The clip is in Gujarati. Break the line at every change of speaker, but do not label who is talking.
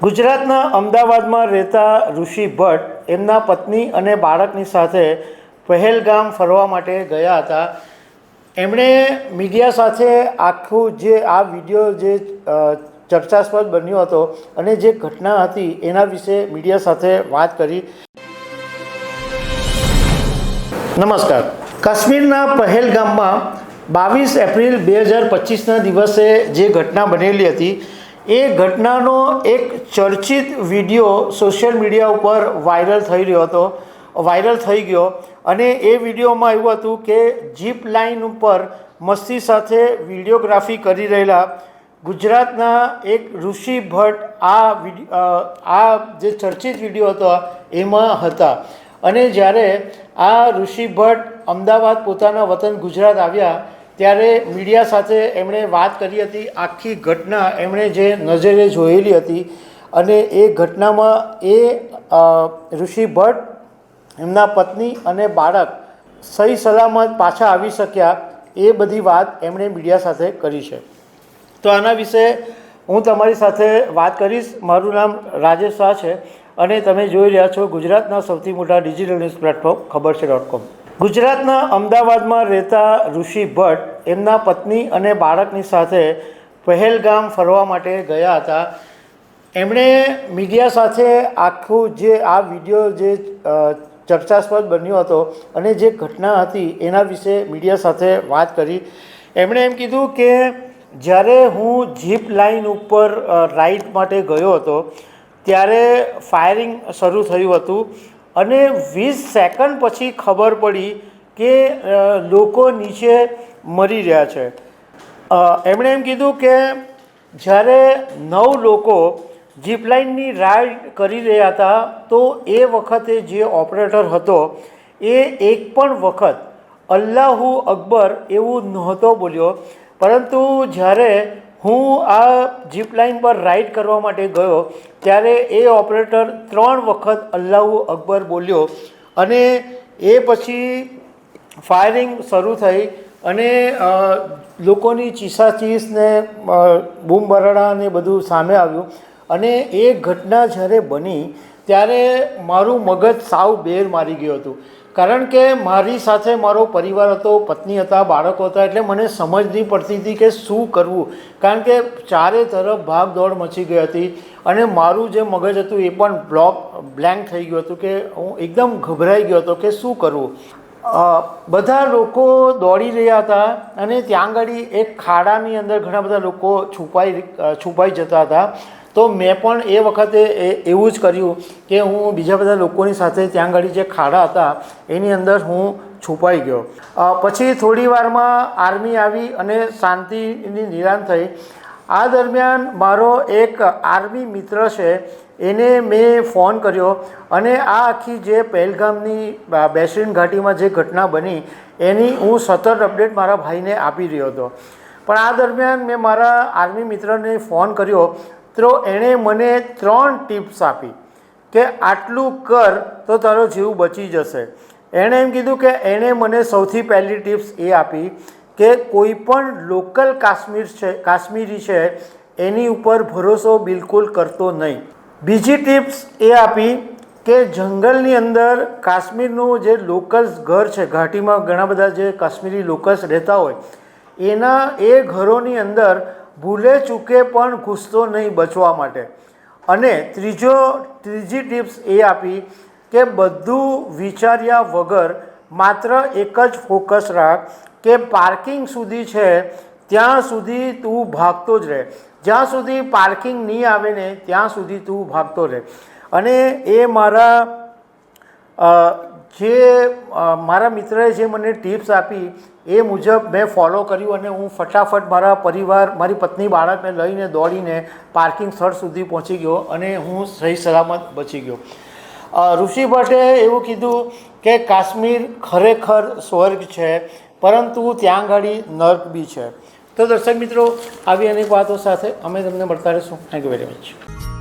ગુજરાતના અમદાવાદમાં રહેતા ઋષિ ભટ્ટ એમના પત્ની અને બાળકની સાથે પહેલગામ ફરવા માટે ગયા હતા. એમણે મીડિયા સાથે આખું જે આ વીડિયો જે ચર્ચાસ્પદ બન્યો હતો અને જે ઘટના હતી એના વિશે મીડિયા સાથે વાત કરી. નમસ્કાર. કાશ્મીરના પહેલગામમાં બાવીસ એપ્રિલ બે હજાર પચીસના દિવસે જે ઘટના બનેલી હતી એ ઘટનાનો એક ચર્ચિત વીડિયો સોશિયલ મીડિયા ઉપર વાયરલ થઈ રહ્યો હતો. વાયરલ થઈ ગયો અને એ વિડીયોમાં એવું હતું કે જીપ લાઇન ઉપર મસ્તી સાથે વિડીયોગ્રાફી કરી રહેલા ગુજરાતના એક ઋષિ ભટ્ટ આ આ જે ચર્ચિત વીડિયો હતો એમાં હતા. અને જ્યારે આ ઋષિ ભટ્ટ અમદાવાદ પોતાના વતન ગુજરાત આવ્યા ત્યારે મીડિયા સાથે એમણે વાત કરી હતી, આખી ઘટના એમણે જે નજરે જોયેલી હતી અને એ ઘટનામાં એ ઋષિ ભટ્ટ, એમના પત્ની અને બાળક સહી સલામત પાછા આવી શક્યા, એ બધી વાત એમણે મીડિયા સાથે કરી છે. તો આના વિશે હું તમારી સાથે વાત કરીશ. મારું નામ રાજેશ શાહ છે અને તમે જોઈ રહ્યા છો ગુજરાતના સૌથી મોટા ડિજિટલ ન્યૂઝ પ્લેટફોર્મ, ખબર છે ડોટ કોમ. ગુજરાતના અમદાવાદમાં રહેતા ઋષિ ભટ્ટ એમના પત્ની અને બાળકની સાથે પહેલગામ ફરવા માટે ગયા હતા. એમણે મીડિયા સાથે આખું જે આ વીડિયો જે ચર્ચાસ્પદ બન્યો હતો અને જે ઘટના હતી એના વિશે મીડિયા સાથે વાત કરી. એમણે એમ કીધું કે જ્યારે હું જીપ લાઇન ઉપર રાઇડ માટે ગયો હતો, ત્યારે ફાયરિંગ શરૂ થયું હતું. અને વીસ સેકન્ડ પછી ખબર પડી કે લોકો નીચે મરી રહ્યા છે. એમણે એમ કીધું કે જ્યારે નવ લોકો જીપલાઇનની રાઈડ કરી રહ્યા હતા, તો એ વખતે જે ઓપરેટર હતો, એ એક પણ વખત અલ્લાહુ અકબર એવું નહોતો બોલ્યો. પરંતુ જ્યારે હું આ જીપલાઇન પર રાઈડ કરવા માટે ગયો ત્યારે એ ઓપરેટર ત્રણ વખત અલ્લાહુ અકબર બોલ્યો અને એ પછી ફાયરિંગ શરૂ થઈ અને લોકોની ચીસાચીસ ને બૂમ ને બધું સામે આવ્યું અને એ ઘટના જ્યારે બની ત્યારે મારું મગજ સાવ બેર મારી ગયું હતું. કારણ કે મારી સાથે મારો પરિવાર હતો, પત્ની હતા, બાળકો હતા, એટલે મને સમજ નહીં પડતી હતી કે શું કરવું. કારણ કે ચારે તરફ ભાગ દોડ મચી ગઈ હતી અને મારું જે મગજ હતું એ પણ બ્લોક, બ્લેન્ક થઈ ગયું હતું કે હું એકદમ ગભરાઈ ગયો હતો કે શું કરવું. બધા લોકો દોડી રહ્યા હતા અને ત્યાં આગળ એક ખાડાની અંદર ઘણા બધા લોકો છુપાઈ છુપાઈ જતા હતા. તો મેં પણ એ વખતે એવું જ કર્યું કે હું બીજા બધા લોકોની સાથે ત્યાં આગળ જે ખાડા હતા, એની અંદર હું છુપાઈ ગયો. પછી થોડી વારમાં આર્મી આવી અને શાંતિની નિરાન થઈ. આ દરમિયાન મારો એક આર્મી મિત્ર છે, એને મેં ફોન કર્યો અને આ આખી જે પહેલગામની બેસરીન ઘાટીમાં જે ઘટના બની, એની હું સતત અપડેટ મારા ભાઈને આપી રહ્યો હતો. પણ આ દરમિયાન મેં મારા આર્મી મિત્રને ફોન કર્યો તો એણે મને ત્રણ ટિપ્સ આપી કે આટલું કર તો તારો જીવ બચી જશે. એણે એમ કીધું કે એણે મને સૌથી પહેલી ટિપ્સ એ આપી કે કોઈ પણ લોકલ કાશ્મીર છે, કાશ્મીરી છે, એની ઉપર ભરોસો બિલકુલ કરતો નહીં. બીજી ટિપ્સ એ આપી કે જંગલની અંદર કાશ્મીરનું જે લોકલ્સ ઘર છે, ઘાટીમાં ઘણા બધા જે કાશ્મીરી લોકલ્સ રહેતા હોય, એના એ ઘરોની અંદર ભૂલે ચૂકે પણ ઘૂસતો નહીં બચવા માટે. અને ત્રીજો, ત્રીજી ટિપ્સ એ આપી કે બધું વિચાર્યા વગર માત્ર એક જ ફોકસ રાખ કે પાર્કિંગ સુધી છે, ત્યાં સુધી તું ભાગતો જ રહે. જ્યાં સુધી પાર્કિંગ નહીં આવે ને, ત્યાં સુધી તું ભાગતો રહે. અને એ મારા જે મારા મિત્રએ જે મને ટિપ્સ આપી, એ મુજબ મેં ફોલો કર્યું અને હું ફટાફટ મારા પરિવાર, મારી પત્ની, બાળકને લઈને દોડીને પાર્કિંગ સ્થળ સુધી પહોંચી ગયો અને હું સહી સલામત બચી ગયો. ઋષિ ભટ્ટે એવું કીધું કે કાશ્મીર ખરેખર સ્વર્ગ છે, પરંતુ ત્યાં આગળ નર્ક બી છે. તો દર્શક મિત્રો, આવી અનેક વાતો સાથે અમે તમને મળતા રહીશું. Thank you very much